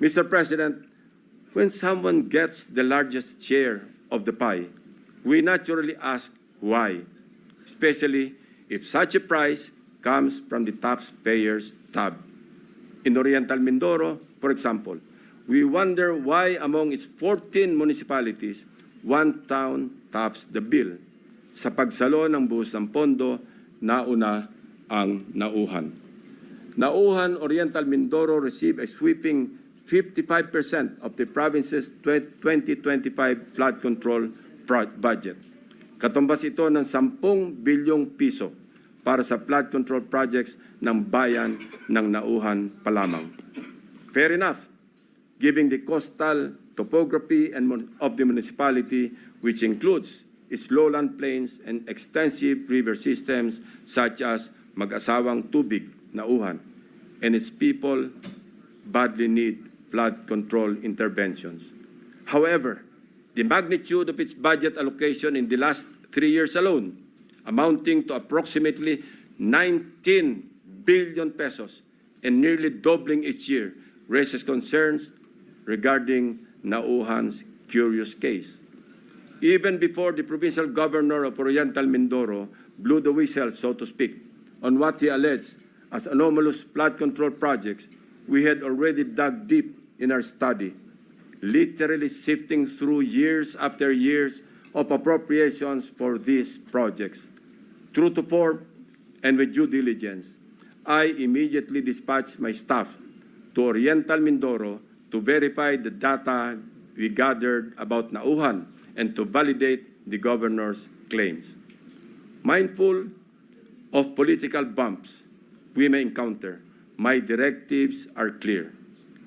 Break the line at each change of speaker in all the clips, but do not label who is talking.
Mr. President, when someone gets the largest share of the pie, we naturally ask why, especially if such a price comes from the taxpayer's tab. In Oriental Mindoro, for example, we wonder why among its 14 municipalities, one town tops the bill. Sa pagsalo ng buhos ng pondo, nauna ang nauhan. Nauhan Oriental Mindoro received a sweeping 55% of the province's 2025 flood control budget. Katumbas ito ng 10 bilyong piso para sa flood control projects ng bayan ng Nauhan pa lamang. Fair enough, given the coastal topography and of the municipality, which includes its lowland plains and extensive river systems such as mag-asawang tubig, Nauhan, and its people badly need flood control interventions. However, the magnitude of its budget allocation in the last three years alone, amounting to approximately 19 billion pesos and nearly doubling each year, raises concerns regarding Nauhan's curious case. Even before the provincial governor of Oriental Mindoro blew the whistle, so to speak, on what he alleged as anomalous flood control projects, we had already dug deep in our study, literally sifting through years after years of appropriations for these projects. True to form and with due diligence, I immediately dispatched my staff to Oriental Mindoro to verify the data we gathered about Nauhan and to validate the governor's claims. Mindful of political bumps we may encounter, my directives are clear.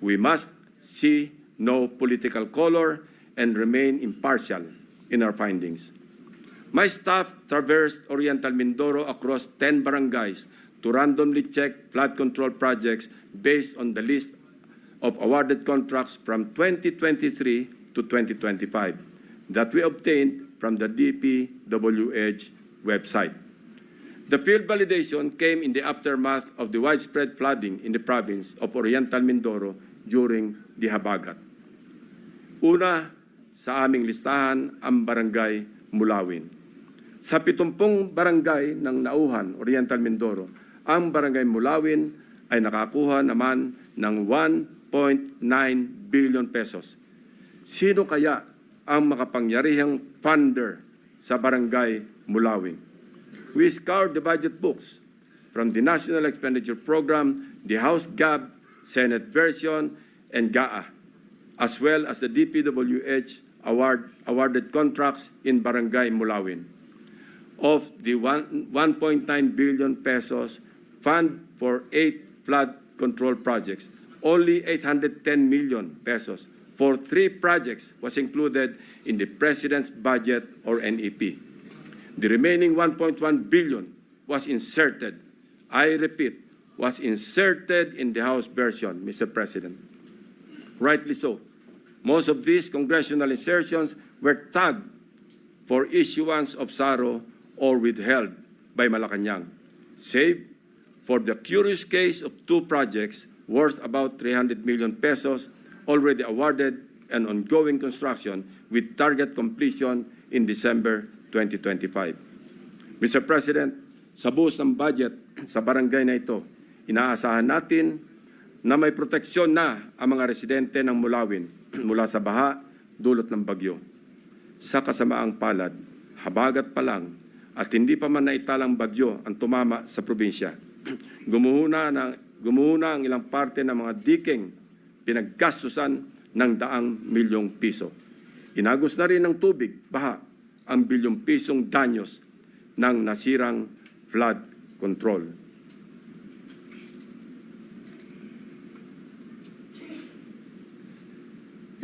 We must see no political color and remain impartial in our findings. My staff traversed Oriental Mindoro across 10 barangays to randomly check flood control projects based on the list of awarded contracts from 2023 to 2025 that we obtained from the DPWH website. The field validation came in the aftermath of the widespread flooding in the province of Oriental Mindoro during the Habagat. Una sa aming listahan ang barangay Mulawin. Sa 70 barangay ng Nauhan, Oriental Mindoro, ang barangay Mulawin ay nakakuha naman ng 1.9 billion pesos. Sino kaya ang makapangyarihang funder sa barangay Mulawin? We scoured the budget books from the National Expenditure Program, the House GAB, Senate version, and GAA, as well as the DPWH award, awarded contracts in Barangay Mulawin. Of the 1.9 billion pesos fund for eight flood control projects, only 810 million pesos for three projects was included in the President's budget or NEP. The remaining 1.1 billion was inserted. I repeat, was inserted in the House version, Mr. President. Rightly so. Most of these congressional insertions were tagged for issuance of SARO or withheld by Malacanang, save for the curious case of two projects worth about 300 million pesos already awarded and ongoing construction with target completion in December 2025. Mr. President, sa buhos ng budget sa barangay na ito, inaasahan natin na may proteksyon na ang mga residente ng Mulawin mula sa baha dulot ng bagyo. Sa kasamaang palad, habagat pa lang at hindi pa man naitalang bagyo ang tumama sa probinsya. gumuhuna, ng, gumuhuna ang ilang parte ng mga diking pinaggastusan ng daang milyong piso. Inagos na rin ng tubig, baha, ang bilyong pisong danyos ng nasirang flood control.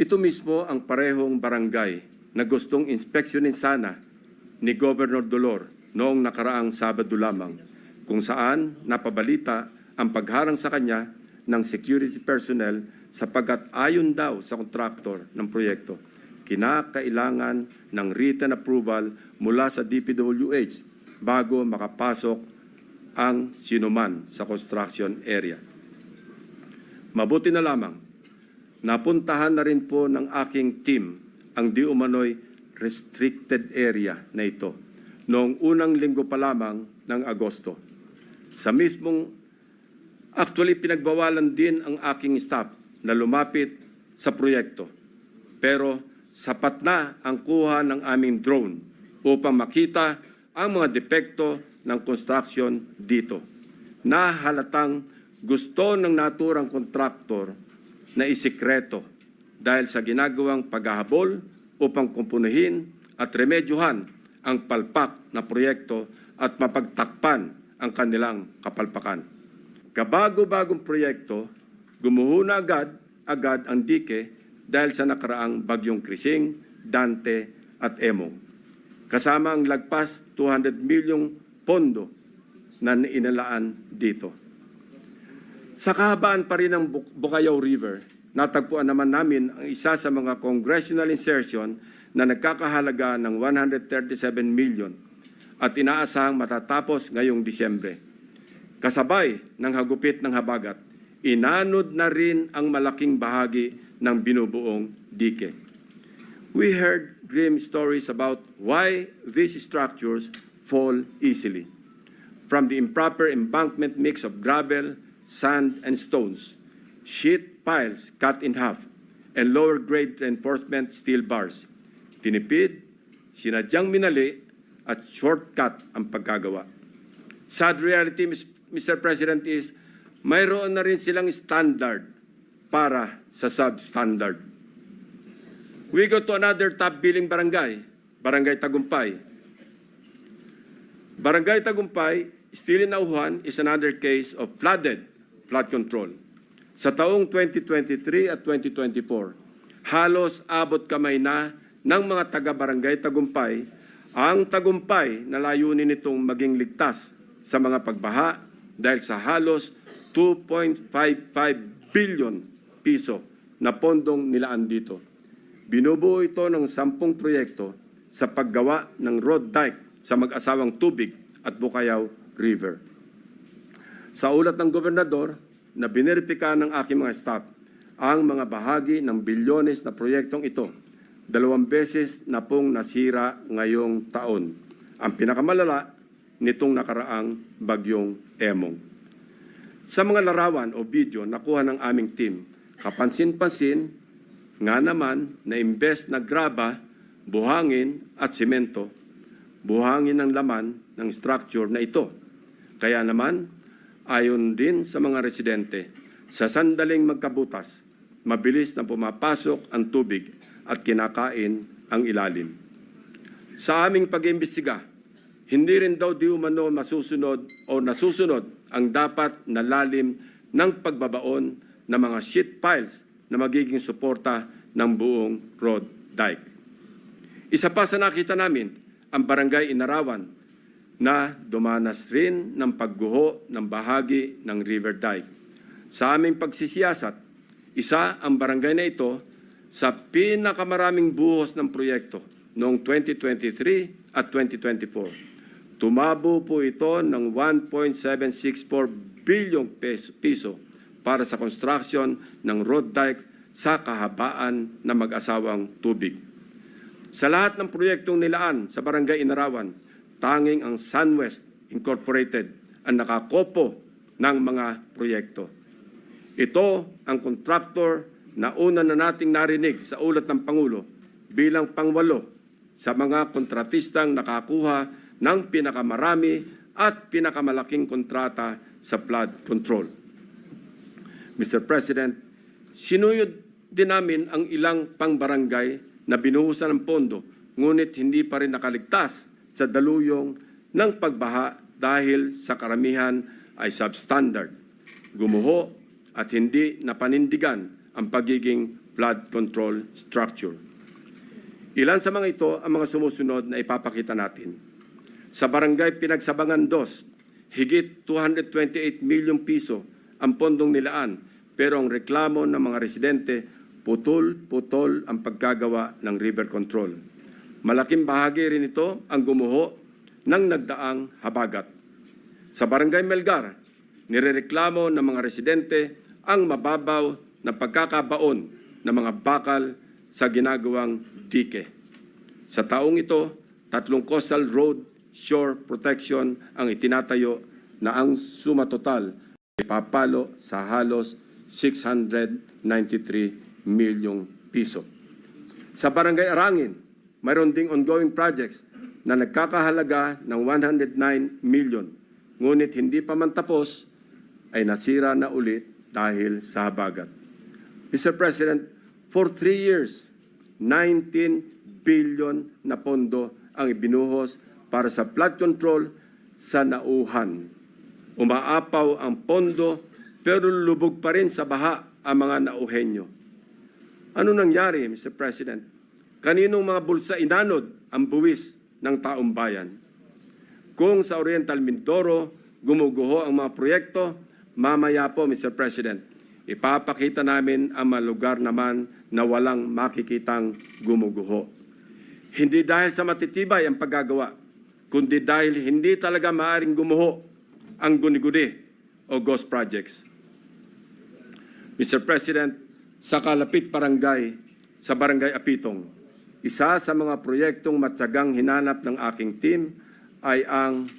Ito mismo ang parehong barangay na gustong inspeksyonin sana ni Governor Dolor noong nakaraang Sabado lamang kung saan napabalita ang pagharang sa kanya ng security personnel sapagkat ayon daw sa kontraktor ng proyekto, kinakailangan ng written approval mula sa DPWH bago makapasok ang sinuman sa construction area. Mabuti na lamang Napuntahan na rin po ng aking team ang di umano'y restricted area na ito noong unang linggo pa lamang ng Agosto. Sa mismong, actually pinagbawalan din ang aking staff na lumapit sa proyekto. Pero sapat na ang kuha ng aming drone upang makita ang mga depekto ng construction dito na halatang gusto ng naturang kontraktor na isikreto dahil sa ginagawang paghahabol upang kumpunuhin at remedyohan ang palpak na proyekto at mapagtakpan ang kanilang kapalpakan. Kabago-bagong proyekto, gumuhuna agad, agad ang dike dahil sa nakaraang bagyong Krising, Dante at Emong. Kasama ang lagpas 200 milyong pondo na inalaan dito. Sa kahabaan pa rin ng Buk- Bukayaw River, natagpuan naman namin ang isa sa mga congressional insertion na nagkakahalaga ng 137 million at inaasahang matatapos ngayong Disyembre. Kasabay ng hagupit ng habagat, inanod na rin ang malaking bahagi ng binubuong dike. We heard grim stories about why these structures fall easily. From the improper embankment mix of gravel, sand, and stones, sheet piles cut in half, and lower grade reinforcement steel bars. Tinipid, sinadyang minali, at shortcut ang pagkagawa. Sad reality, Mr. President, is mayroon na rin silang standard para sa substandard. We go to another top billing barangay, Barangay Tagumpay. Barangay Tagumpay, still in Auhan, is another case of flooded flood control. Sa taong 2023 at 2024, halos abot kamay na ng mga taga-barangay Tagumpay ang tagumpay na layunin nitong maging ligtas sa mga pagbaha dahil sa halos 2.55 billion piso na pondong nilaan dito. Binubuo ito ng sampung proyekto sa paggawa ng road dike sa mag-asawang tubig at Bukayaw River. Sa ulat ng gobernador na bineripika ng aking mga staff ang mga bahagi ng bilyones na proyektong ito, dalawang beses na pong nasira ngayong taon. Ang pinakamalala nitong nakaraang bagyong Emong. Sa mga larawan o video nakuha ng aming team, kapansin-pansin nga naman na imbes na graba, buhangin at simento, buhangin ang laman ng structure na ito. Kaya naman, ayon din sa mga residente, sa sandaling magkabutas, mabilis na pumapasok ang tubig at kinakain ang ilalim. Sa aming pag-imbestiga, hindi rin daw di umano masusunod o nasusunod ang dapat na lalim ng pagbabaon ng mga sheet piles na magiging suporta ng buong road dike. Isa pa sa nakita namin, ang barangay Inarawan na dumanas rin ng pagguho ng bahagi ng river dike. Sa aming pagsisiyasat, isa ang barangay na ito sa pinakamaraming buhos ng proyekto noong 2023 at 2024. Tumabo po ito ng 1.764 bilyong piso para sa construction ng road dike sa kahabaan ng mag-asawang tubig. Sa lahat ng proyektong nilaan sa Barangay Inarawan, tanging ang SunWest Incorporated ang nakakopo ng mga proyekto. Ito ang kontraktor na una na nating narinig sa ulat ng Pangulo bilang pangwalo sa mga kontratistang nakakuha ng pinakamarami at pinakamalaking kontrata sa flood control. Mr. President, sinuyod din namin ang ilang pangbarangay na binuhusan ng pondo, ngunit hindi pa rin nakaligtas sa daluyong ng pagbaha dahil sa karamihan ay substandard, gumuho at hindi napanindigan ang pagiging flood control structure. Ilan sa mga ito ang mga sumusunod na ipapakita natin. Sa barangay Pinagsabangan 2, higit 228 milyong piso ang pondong nilaan pero ang reklamo ng mga residente putol-putol ang pagkagawa ng river control. Malaking bahagi rin ito ang gumuho ng nagdaang habagat. Sa barangay Melgar, nirereklamo ng mga residente ang mababaw na pagkakabaon ng mga bakal sa ginagawang dike. Sa taong ito, tatlong coastal road shore protection ang itinatayo na ang suma total ay papalo sa halos 693 milyong piso. Sa Barangay Arangin, mayroon ding ongoing projects na nagkakahalaga ng 109 million. Ngunit hindi pa man tapos, ay nasira na ulit dahil sa habagat. Mr. President, for three years, 19 billion na pondo ang ibinuhos para sa flood control sa nauhan. Umaapaw ang pondo pero lubog pa rin sa baha ang mga nauhenyo. Ano nangyari, Mr. President? Kaninong mga bulsa inanod ang buwis ng taong bayan? Kung sa Oriental Mindoro gumuguho ang mga proyekto, mamaya po, Mr. President, ipapakita namin ang mga lugar naman na walang makikitang gumuguho. Hindi dahil sa matitibay ang paggagawa, kundi dahil hindi talaga maaring gumuho ang guni-guni o ghost projects. Mr. President, sa Kalapit Barangay, sa Barangay Apitong, isa sa mga proyektong matyagang hinanap ng aking team ay ang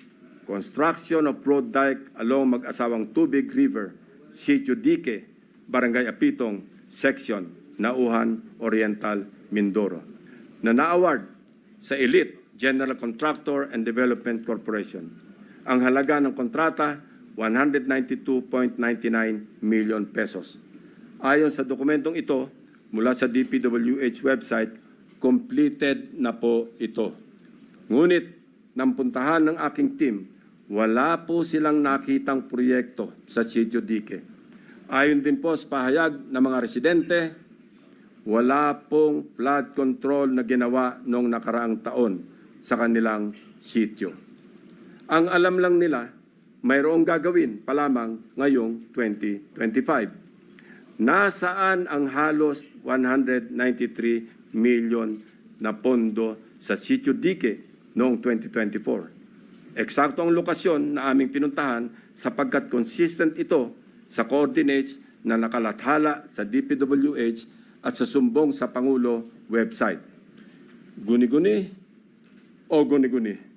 construction of road dike along mag-asawang Tubig River, Sitio Dique, Barangay Apitong, Section, Nauhan, Oriental, Mindoro, na na-award sa Elite General Contractor and Development Corporation. Ang halaga ng kontrata, 192.99 million pesos. Ayon sa dokumentong ito, mula sa DPWH website, completed na po ito. Ngunit, nang puntahan ng aking team, wala po silang nakitang proyekto sa Sitio Dique. Ayon din po sa pahayag ng mga residente, wala pong flood control na ginawa noong nakaraang taon sa kanilang sitio. Ang alam lang nila, mayroong gagawin pa lamang ngayong 2025. Nasaan ang halos 193 million na pondo sa Sitio Dique noong 2024? Eksakto ang lokasyon na aming pinuntahan sapagkat consistent ito sa coordinates na nakalathala sa DPWH at sa sumbong sa Pangulo website. Guni-guni o guni-guni?